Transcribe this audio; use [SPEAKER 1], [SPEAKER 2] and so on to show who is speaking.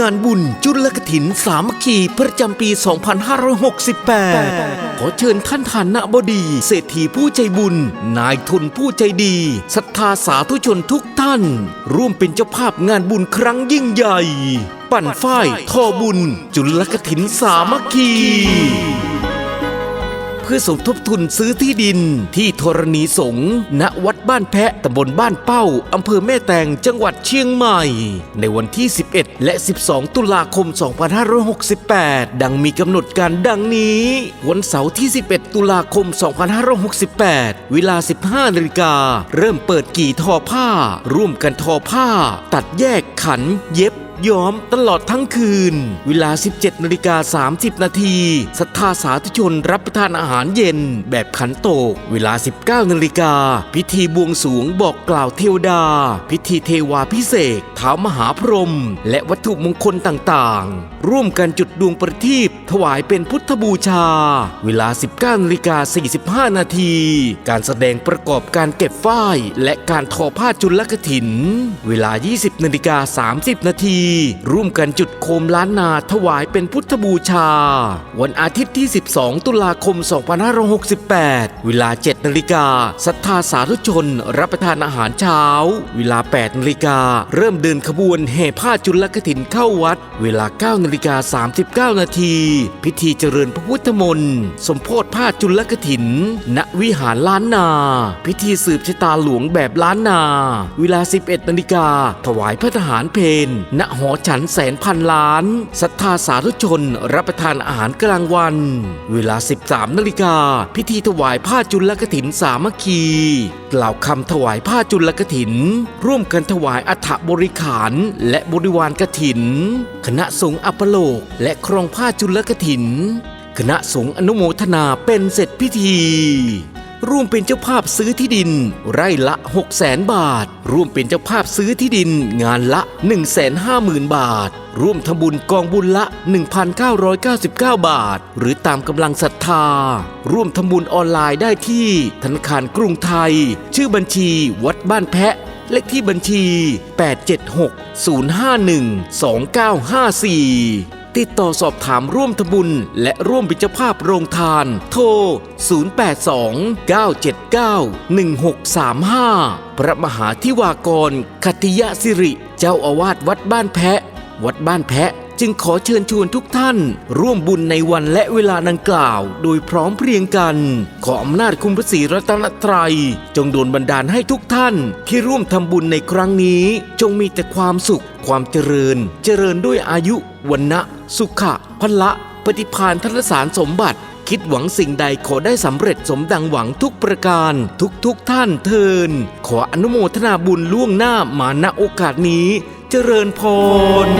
[SPEAKER 1] งานบุญจุลกถินสามัคคีประจำปี 2568 ขอเชิญท่านฐานบดี เศรษฐีผู้ใจบุญ นายทุนผู้ใจดีศรัทธาสาธุชนทุกท่าน ร่วมเป็นเจ้าภาพงานบุญครั้งยิ่งใหญ่ ปั่นฝ้ายทอบุญ จุลกถินสามัคคี พื่อสมทบทุนซื้อที่ดิน ที่ธรณีสงฆ์ณวัดบ้านแพะตำบลบ้านเป้าอำเภอแม่แตงจังหวัดเชียงใหม่ ในวันที่ 11 และ 12 ตุลาคม 2568 ดังมีกำหนดการดังนี้ วันเสาร์ที่ 11 ตุลาคม 2568 เวลา 15นาฬิกาเริ่มเปิดกี่ทอผ้า ร่วมกันทอผ้า ตัดแยกขันเย็บ ย้อมตลอดทั้งคืน เวลา 17นาฬิกา30 นาทีศรัทธาสาธุชนรับประทานอาหารเย็น แบบขันโตก เวลา 19นาฬิกาพิธีบวงสวงบอกกล่าวเทวดา พิธีเทวาพิเศษกท้ามหาพรหมและวัตถุมงคลต่างๆ ร่วมกันจุดดวงประทีปถวายเป็นพุทธบูชา เวลา 19นาฬิกา45 นาที การแสดงประกอบการเก็บฝ้าย และการทอผ้าจุลกถิน เวลา 20นาฬิกา30 นาทีร่วมกันจุดโคมล้านนาถวายเป็นพุทธบูชา วันอาทิตย์ที่ 12 ตุลาคม 2568 เวลา 7 นาฬิกาศรัทธาสาธุชน รับประทานอาหารเช้า เวลา 8 นาฬิกาเริ่มเดินขบวนแห่ผ้าจุลกถินเข้าวัด เวลา 9 นาฬิกา 39 นาที พิธีเจริญพระพุทธมนต์สมโพธผ้าจุลกถิน ณวิหารล้านนา พิธีสืบชะตาหลวงแบบล้านนา เวลา 11 นาฬิกาถวายพระทหารเพนณหหอฉันแสนพันล้านศรัทธาสาธุชนรับประทานอาหารกลางวัน เวลา 13นาฬิกาพิธีถวายผ้าจุลกถินสามัคคี กล่าวคำถวายผ้าจุลกถิน ร่วมกันถวายอัฐบริขารและบริวารกถิน คณะสงฆ์อัปโลกและครองผ้าจุลกถิน คณะสงฆ์อนุโมทนาเป็นเสร็จพิธี ร่วมเป็นเจ้าภาพซื้อที่ดิน ไร่ละ6 0 0แสนบาท ร่วมเป็นเจ้าภาพซื้อที่ดิน งานละ 1 5 0 0 0 0 บาท ร่วมทำบุญกองบุญละ 1,999 บาท หรือตามกำลังศรัทธา ร่วมทำบุญออนไลน์ได้ที่ธนาคารกรุงไทย ชื่อบัญชีวัดบ้านแพะเลขที่บัญชี 876-051-2954 ติดต่อสอบถามร่วมทบุญ และร่วมบิจภาพโรงทาน โทร 082-979-1635 พระมหาธิวากร คัติยสิริ เจ้าอาวาสวัดบ้านแพะ วัดบ้านแพะ จึงขอเชิญชวนทุกท่าน ร่วมบุญในวันและเวลาดังกล่าว โดยพร้อมเพรียงกัน ขออำนาจคุณพระศรีรัตนตรัย จงโดนบันดาลให้ทุกท่าน ที่ร่วมทำบุญในครั้งนี้ จงมีแต่ความสุข ความเจริญ เจริญด้วยอายุวันนะสุขะพละ ปฏิพานธนสารสมบัติคิดหวังสิ่งใดขอได้สำเร็จสมดังหวังทุกประการ ทุกทุกท่านเทิน ขออนุโมทนาบุญล่วงหน้ามาณโอกาสนี้ เจริญพร